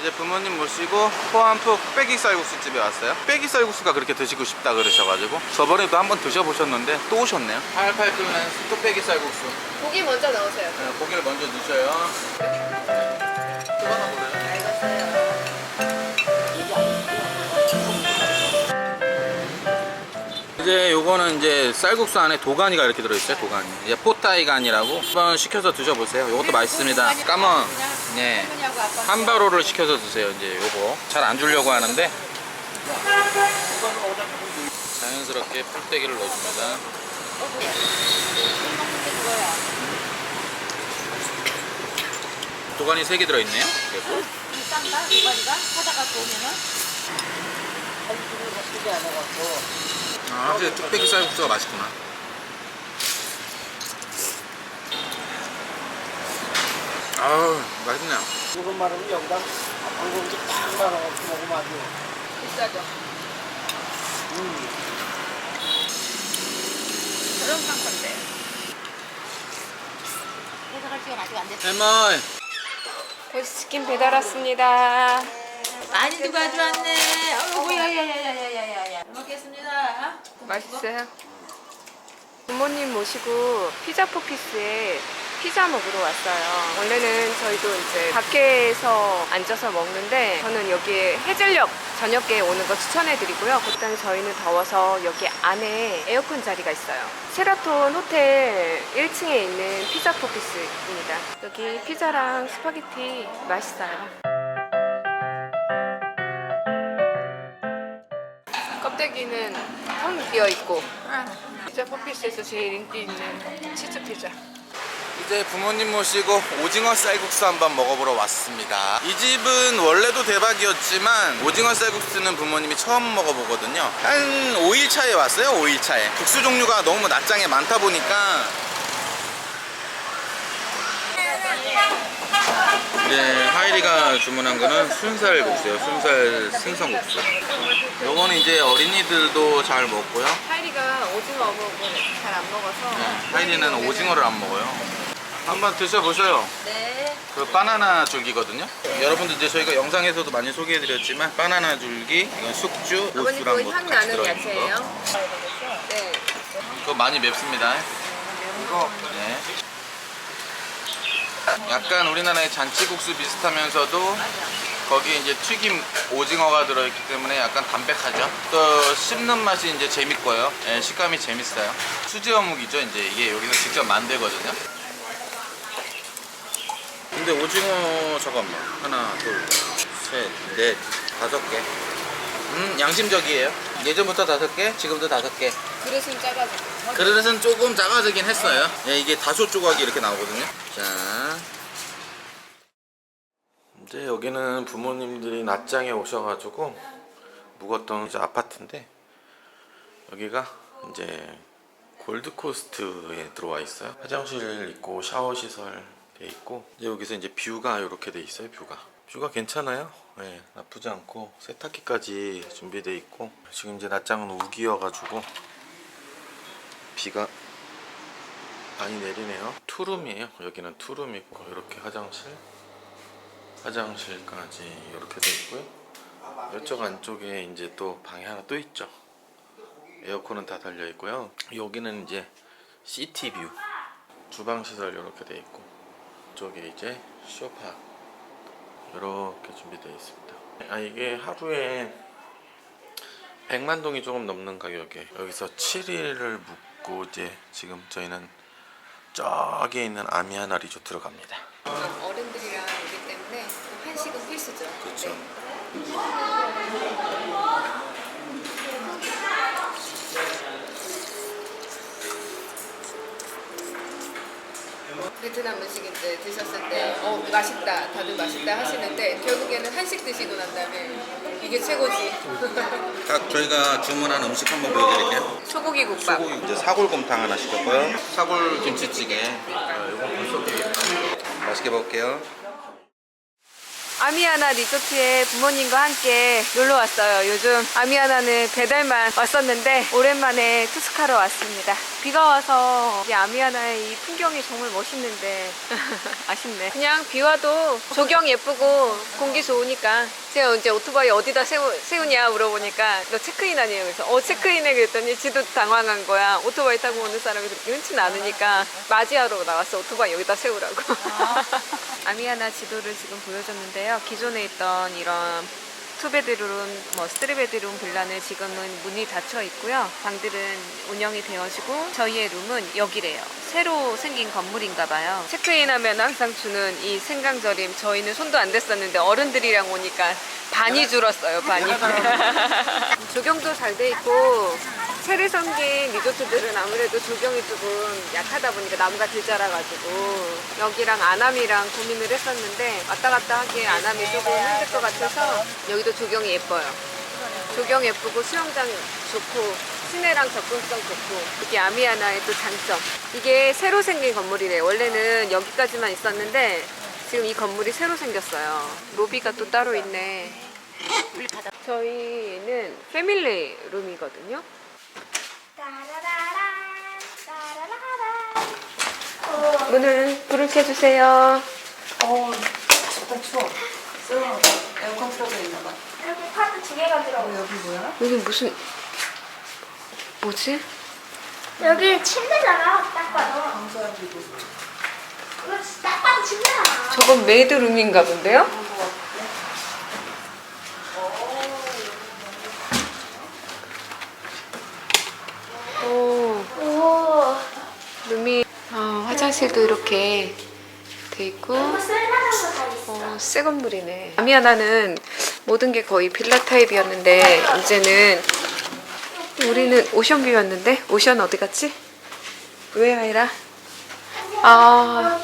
이제 부모님 모시고 호안프 흑배기 쌀국수 집에 왔어요. 흑배기 쌀국수가 그렇게 드시고 싶다 그러셔가지고 저번에도 한번 드셔보셨는데 또 오셨네요. 팔팔 끓는 흑배기 쌀국수. 고기 먼저 넣으세요. 네, 고기를 먼저 넣으셔요. 알겠어요. 이제 요거는 이제 쌀국수 안에 도가니가 이렇게 들어있어요. 도가니. 이제 포타이간이라고 한번 시켜서 드셔보세요. 요것도 맛있습니다. 까먼. 네. 한바로를 시켜서 드세요. 이제 요거 잘 안 주려고 하는데 자연스럽게 풀떼기를 넣어줍니다. 도가니 3개 들어있네요. 그리고 싼가? 이거리가 사다가 보면은. 아, 확실히 뚝배기 쌀국수가 맛있구나. 아우 맛있네요. 조금 말하면 여기다 방금지 딱 말아갖고 먹으면 아주 비싸죠. 음. 그런 싼 건데. 해석할 시간 아직 안 됐어. 해머이 고치킨 배달 왔습니다. 많이 누가 가져왔네. 어이구. 먹겠습니다. 맛있어요. 부모님 모시고 피자 포피스에 피자 먹으러 왔어요. 원래는 저희도 이제 밖에서 앉아서 먹는데 저는 여기에 해질녘 저녁에 오는 거 추천해드리고요. 일단 저희는 더워서 여기 안에 에어컨 자리가 있어요. 세라톤 호텔 1층에 있는 피자 포피스입니다. 여기 피자랑 스파게티 맛있어요. 껍데기는 텅 비어 있고 피자 포피스에서 제일 인기 있는 치즈 피자. 이제 부모님 모시고 오징어 쌀국수 한번 먹어보러 왔습니다. 이 집은 원래도 대박이었지만 오징어 쌀국수는 부모님이 처음 먹어보거든요. 한 5일 차에 왔어요. 5일 차에. 국수 종류가 너무 낯장에 많다 보니까 네, 하이리가 주문한 거는 순살 국수예요. 순살 생선 국수. 요거는 이제 어린이들도 잘 먹고요. 하이리가 오징어 먹고 잘안 먹어서 네, 하이리는 오징어를 안 먹어요. 한번 드셔보셔요. 네. 그 바나나 줄기거든요. 여러분들 이제 저희가 영상에서도 많이 소개해드렸지만 바나나 줄기, 이건 숙주, 아버님 그거 뭐향 같이 나는 들어있는 거. 야채예요? 네. 그거 많이 맵습니다. 이거 네. 약간 우리나라의 잔치국수 비슷하면서도 거기 이제 튀김 오징어가 들어있기 때문에 약간 담백하죠. 또 씹는 맛이 이제 재밌고요. 예, 식감이 재밌어요. 수제 어묵이죠. 이제 이게 여기서 직접 만들거든요. 근데 오징어 잠깐만 하나 둘셋넷 다섯 개. 음 양심적이에요. 예전부터 다섯 개, 지금도 다섯 개. 그릇은 작아지고. 그릇은 조금 작아지긴 했어요. 예, 이게 다소 조각이 이렇게 나오거든요. 자. 이제 여기는 부모님들이 낮장에 오셔가지고 묵었던 이제 아파트인데 여기가 이제 골드코스트에 들어와 있어요. 화장실 있고 샤워 시설 돼 있고 이제 여기서 이제 뷰가 이렇게 돼 있어요. 뷰가 뷰가 괜찮아요. 네, 나쁘지 않고 세탁기까지 준비돼 있고 지금 이제 낮장은 우기여가지고 비가 많이 내리네요. 투룸이에요. 여기는 투룸 있고 이렇게 화장실, 화장실까지 이렇게 돼 있고요. 이쪽 안쪽에 이제 또 방이 하나 또 있죠. 에어컨은 다 달려 있고요. 여기는 이제 시티 뷰, 주방 시설 이렇게 돼 있고, 이쪽에 이제 소파 이렇게 준비되어 있습니다. 아 이게 하루에 100만 동이 조금 넘는 가격에 여기서 7일을 묵고 이제 지금 저희는 저기에 있는 아미아나 리조트로 갑니다. 어른들이랑 오기 때문에 한식은 필수죠. 그렇죠. 네. 베트남 음식 이제 드셨을 때, 어, 맛있다, 다들 맛있다 하시는데, 결국에는 한식 드시고 난 다음에, 이게 최고지. 각 저희가 주문한 음식 한번 보여드릴게요. 소고기 국밥. 소고기 이제 사골곰탕 하나 시켰고요. 사골 김치찌개. 어, 이거 불소고기. 맛있게 먹을게요. 아미아나 리조트에 부모님과 함께 놀러 왔어요. 요즘 아미아나는 배달만 왔었는데 오랜만에 투스카로 왔습니다. 비가 와서 이 아미아나의 이 풍경이 정말 멋있는데 아쉽네. 그냥 비 와도 조경 예쁘고 공기 좋으니까 제가 이제 오토바이 어디다 세우, 세우냐 물어보니까 너 체크인 아니에요? 그래서 어 체크인해 그랬더니 지도 당황한 거야. 오토바이 타고 오는 사람이 그렇게 흔치 않으니까 맞이하러 나왔어. 오토바이 여기다 세우라고. 아미아나 지도를 지금 보여줬는데요. 기존에 있던 이런 투베드룸, 뭐 쓰리베드룸 빌라는 지금은 문이 닫혀 있고요. 방들은 운영이 되어지고 저희의 룸은 여기래요. 새로 생긴 건물인가 봐요. 체크인하면 항상 주는 이 생강절임 저희는 손도 안 댔었는데 어른들이랑 오니까 반이 줄었어요. 반이. 조경도 잘 돼 있고 새로 생긴 리조트들은 아무래도 조경이 조금 약하다 보니까 나무가 들 자라가지고 여기랑 아남이랑 고민을 했었는데 왔다 갔다 하기에 아남이 조금 힘들 것 같아서 여기도 조경이 예뻐요. 조경 예쁘고 수영장 좋고 시내랑 접근성 좋고 이게 아미아나의 또 장점. 이게 새로 생긴 건물이래요. 원래는 여기까지만 있었는데 지금 이 건물이 새로 생겼어요. 로비가 또 따로 있네. 저희는 패밀리 룸이거든요 문을 불을 켜주세요 어, 춥다 추워. 쎄 에어컨 틀어져 있나 봐. 여기 카드 두 개가 들어. 어, 여기 뭐야? 여기 무슨 뭐지? 여기 침대잖아. 딱 봐도. 감사합니다. 이거 진짜 딱 봐도 침대잖아. 저건 메이드룸인가 본데요? 오, 오. 룸이 아, 화장실도 이렇게 돼 있고 있어. 어, 새 건물이네. 아미아나는 모든 게 거의 빌라 타입이었는데 이제는 우리는 오션뷰였는데 오션 어디 갔지? 왜 아이라? 아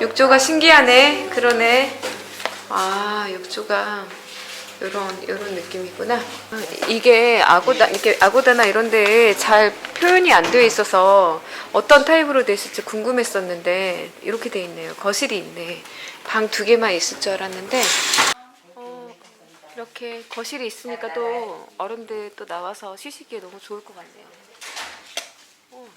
욕조가 신기하네. 그러네. 아 욕조가 요런 요런 느낌이구나. 아, 이게 아고다 이렇게 아고다나 이런데 잘 표현이 안 되어 있어서 어떤 타입으로 돼 있을지 궁금했었는데 이렇게 돼 있네요. 거실이 있네. 방 두 개만 있을 줄 알았는데 어, 이렇게 거실이 있으니까 또 어른들 또 나와서 쉬시기에 너무 좋을 것 같네요. 어,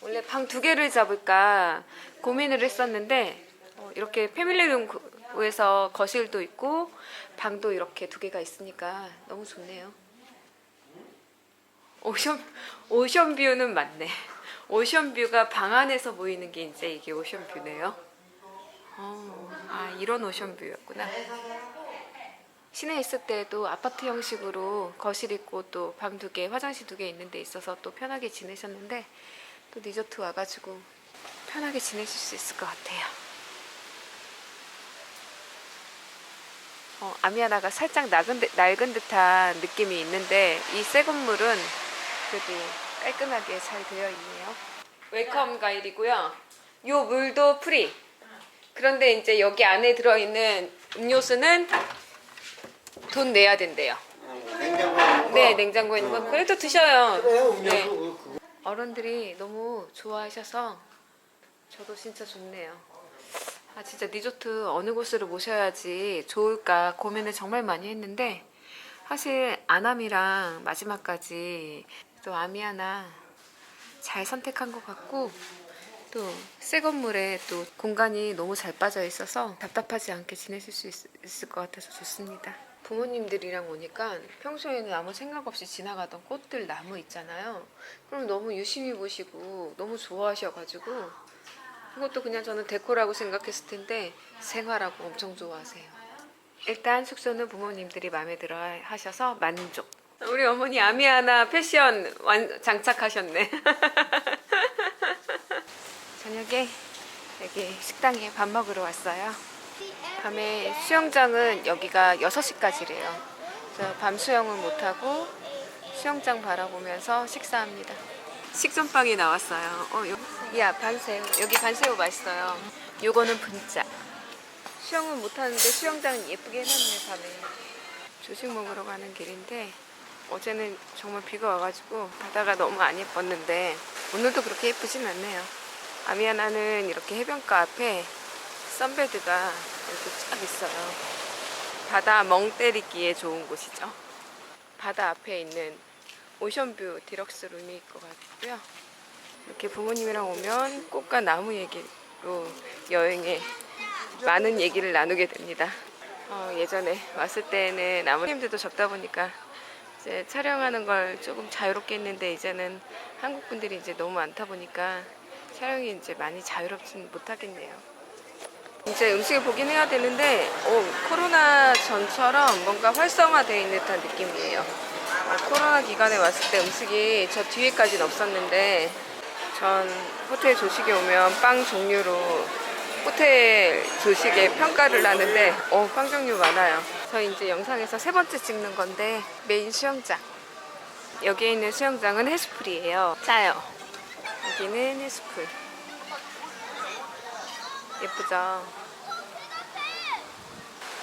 원래 방 두 개를 잡을까 고민을 했었는데 어, 이렇게 패밀리룸 에서 거실도 있고 방도 이렇게 두 개가 있으니까 너무 좋네요. 오션 오션 뷰는 맞네. 오션 뷰가 방 안에서 보이는 게 이제 이게 오션 뷰네요. 어, 아 이런 오션 뷰였구나. 시내에 있을 때도 아파트 형식으로 거실 있고 또 방 두 개, 화장실 두 개 있는 데 있어서 또 편하게 지내셨는데 또 리조트 와가지고 편하게 지내실 수 있을 것 같아요. 어, 아미아나가 살짝 낡은, 듯- 낡은 듯한 느낌이 있는데 이 새 건물은 그래도 깔끔하게 잘 되어 있네요. 웰컴 가일이고요. 요 물도 프리. 그런데 이제 여기 안에 들어있는 음료수는 돈 내야 된대요. 냉장고에 네, 냉장고에 있는 거 그래도 드셔요. 그래요 네. 음료수 그거. 어른들이 너무 좋아하셔서 저도 진짜 좋네요. 아 진짜 리조트 어느 곳으로 모셔야지 좋을까 고민을 정말 많이 했는데 사실 아남이랑 마지막까지 또 아미아나 잘 선택한 것 같고 또 새 건물에 또 공간이 너무 잘 빠져 있어서 답답하지 않게 지내실 수 있, 있을 것 같아서 좋습니다. 부모님들이랑 오니까 평소에는 아무 생각 없이 지나가던 꽃들 나무 있잖아요. 그럼 너무 유심히 보시고 너무 좋아하셔가지고 이것도 그냥 저는 데코라고 생각했을 텐데 생활하고 엄청 좋아하세요. 일단 숙소는 부모님들이 마음에 들어 하셔서 만족. 우리 어머니 아미아나 패션 완, 장착하셨네. 저녁에 여기 식당에 밥 먹으러 왔어요. 밤에 수영장은 여기가 6시까지래요. 그래서 밤 수영은 못하고 수영장 바라보면서 식사합니다. 식전빵이 나왔어요. 어, 요, 야, 반새우. 여기 반새우 맛있어요. 요거는 분짜. 수영은 못하는데 수영장은 예쁘게 해놨네, 밤에. 조식 먹으러 가는 길인데 어제는 정말 비가 와가지고 바다가 너무 안 예뻤는데 오늘도 그렇게 예쁘진 않네요. 아미아나는 이렇게 해변가 앞에 선베드가 이렇게 쫙 있어요. 바다 멍 때리기에 좋은 곳이죠. 바다 앞에 있는 오션뷰 디럭스 룸일 것 같고요. 이렇게 부모님이랑 오면 꽃과 나무 얘기로 여행에 많은 얘기를 나누게 됩니다. 어, 예전에 왔을 때는 나무님들도 적다 보니까 이제 촬영하는 걸 조금 자유롭게 했는데 이제는 한국 분들이 이제 너무 많다 보니까 촬영이 이제 많이 자유롭진 못하겠네요. 이제 음식을 보긴 해야 되는데 어, 코로나 전처럼 뭔가 활성화되어 있는 듯한 느낌이에요. 어, 코로나 기간에 왔을 때 음식이 저 뒤에까지는 없었는데 전 호텔 조식에 오면 빵 종류로 호텔 조식에 평가를 하는데 어, 빵 종류 많아요. 저희 이제 영상에서 세 번째 찍는 건데 메인 수영장. 여기에 있는 수영장은 해수풀이에요. 짜요. 여기는 해수풀. 예쁘죠?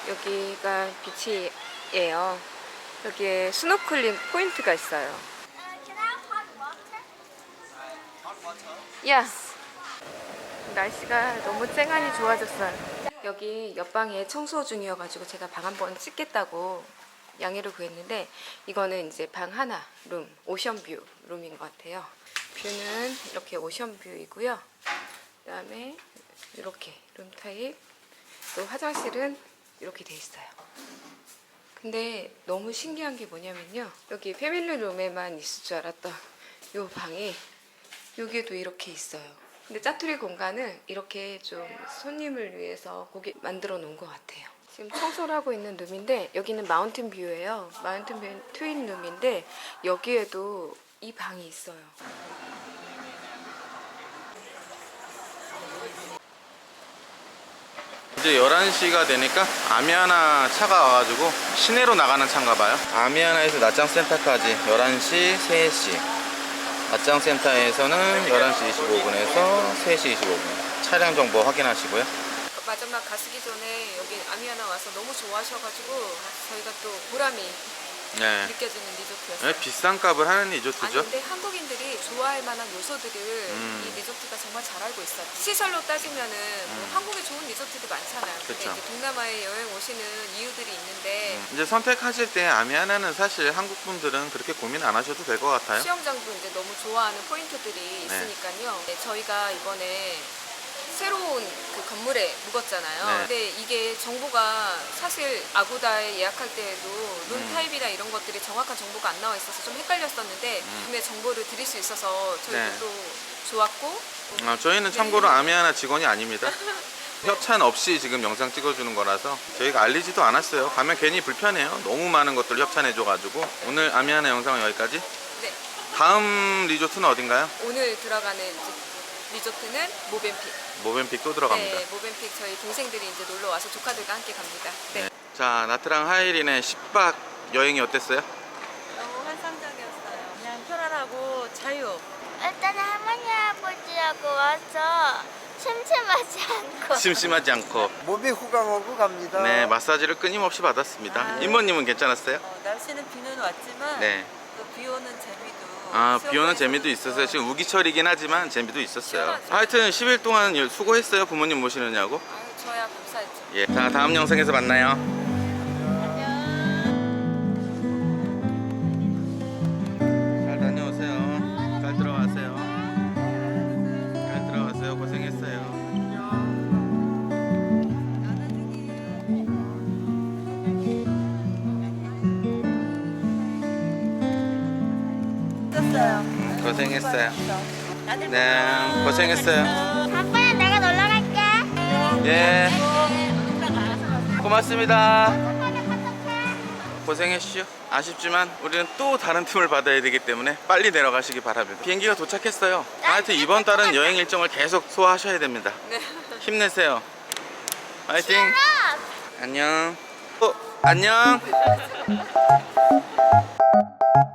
여기가 비치예요. 여기에 스노클링 포인트가 있어요. 야. 날씨가 너무 쨍하니 좋아졌어요. 여기 옆방에 청소 중이어가지고 제가 방 한 번 찍겠다고 양해를 구했는데 이거는 이제 방 하나 룸 오션뷰 룸인 것 같아요. 뷰는 이렇게 오션뷰이고요. 그다음에 이렇게 룸 타입 또 화장실은 이렇게 돼 있어요. 근데 너무 신기한 게 뭐냐면요. 여기 패밀리 룸에만 있을 줄 알았던 이 방이 여기에도 이렇게 있어요. 근데 짜투리 공간을 이렇게 좀 손님을 위해서 거기 만들어 놓은 것 같아요. 지금 청소를 하고 있는 룸인데 여기는 마운틴 뷰예요. 마운틴 뷰 트윈 룸인데 여기에도 이 방이 있어요. 이제 11시가 되니까 아미아나 차가 와가지고 시내로 나가는 차인가 봐요. 아미아나에서 낮장 센터까지 11시, 3시. 낮장 센터에서는 11시 25분에서 3시 25분. 차량 정보 확인하시고요. 마지막 가시기 전에 여기 아미아나 와서 너무 좋아하셔가지고 저희가 또 보람이 네. 느껴지는 리조트였어요. 네, 비싼 값을 하는 아니 리조트죠. 근데 한국인들이 좋아할 만한 요소들을 음. 이 리조트가 정말 잘 알고 있어요. 시설로 따지면은 뭐 한국에 좋은 리조트도 많잖아요. 음. 그쵸. 이제 동남아에 여행 오시는 이유들이 있는데 이제 선택하실 때 아미아나는 사실 한국 분들은 그렇게 고민 안 하셔도 될 것 같아요. 수영장도 이제 너무 좋아하는 포인트들이 있으니까요. 네, 저희가 이번에 새로운 그 건물에 묵었잖아요. 네. 근데 이게 정보가 사실 아고다에 예약할 때에도 룸 음. 타입이나 이런 것들이 정확한 정보가 안 나와 있어서 좀 헷갈렸었는데 근데 정보를 드릴 수 있어서 저희도 음. 네. 또 좋았고 아, 저희는 참고로 아미아나 직원이 아닙니다. 협찬 없이 지금 영상 찍어주는 거라서 저희가 알리지도 않았어요. 가면 괜히 불편해요. 너무 많은 것들 협찬해줘가지고 오늘 아미아나 영상은 여기까지. 네, 다음 리조트는 어딘가요? 오늘 들어가는 리조트는 모벤픽. 모벤픽 또 들어갑니다. 네, 모벤픽 저희 동생들이 이제 놀러 와서 조카들과 함께 갑니다. 네. 네. 자 나트랑 하이린의 10박 여행이 어땠어요? 너무 환상적이었어요. 그냥 편안하고 자유. 일단 할머니 할아버지하고 와서 심심하지 않고 심심하지 않고 몸이 후감하고 갑니다. 네 마사지를 끊임없이 받았습니다. 아. 이모님은 괜찮았어요? 어, 날씨는 비는 왔지만 네. 또 비 오는 재미도. 아, 비 오는 재미도 있었어요. 지금 우기철이긴 하지만 재미도 있었어요. 시원하죠. 하여튼 10일 동안 일- 수고했어요. 부모님 모시느냐고. 아유, 저야 감사했죠. 예. 자, 다음 영상에서 만나요. 고생했어요. 네, 고생했어요. 아빠야 내가 놀러 갈게 예. 고맙습니다. 고생했슈. 아쉽지만 우리는 또 다른 팀을 받아야 되기 때문에 빨리 내려가시기 바랍니다. 비행기가 도착했어요. 하여튼 이번 달은 여행 일정을 계속 소화하셔야 됩니다. 힘내세요. 파이팅. 안녕. 어, 안녕.